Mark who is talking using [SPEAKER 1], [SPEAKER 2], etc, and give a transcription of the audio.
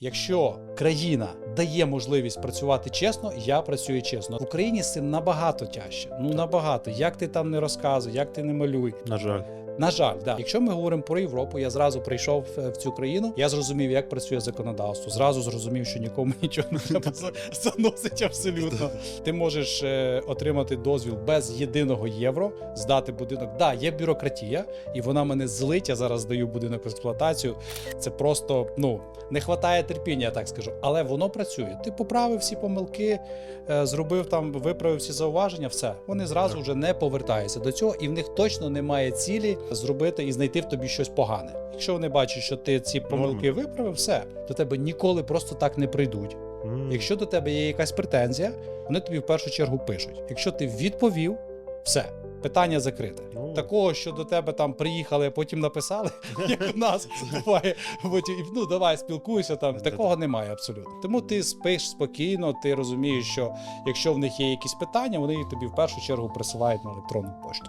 [SPEAKER 1] Якщо країна дає можливість працювати чесно, я працюю чесно. В Україні з цим набагато тяжче. Ну набагато. Як ти там не розказуй, як ти не малюй.
[SPEAKER 2] На жаль.
[SPEAKER 1] На жаль, да. Якщо ми говоримо про Європу, я зразу прийшов в цю країну. Я зрозумів, як працює законодавство. Зразу зрозумів, що нікому нічого не треба заносить абсолютно. Ти можеш е, отримати дозвіл без єдиного євро, здати будинок. Да, є бюрократія, і вона мене злить. Я зараз даю будинок в експлуатацію. Це просто ну не вистачає терпіння, я так скажу. Але воно працює. Ти поправив всі помилки, е, зробив там, виправив всі зауваження. Все вони зразу вже не повертаються до цього, і в них точно немає цілі зробити і знайти в тобі щось погане. Якщо вони бачать, що ти ці помилки виправив, все до тебе ніколи просто так не прийдуть. Якщо до тебе є якась претензія, вони тобі в першу чергу пишуть. Якщо ти відповів, все. Питання закрите.
[SPEAKER 2] Ну.
[SPEAKER 1] Такого, що до тебе там приїхали, а потім написали, як у нас буває. Потім, ну давай спілкуйся там. Такого немає абсолютно. Тому ти спиш спокійно, ти розумієш, що якщо в них є якісь питання, вони тобі в першу чергу присилають на електронну пошту.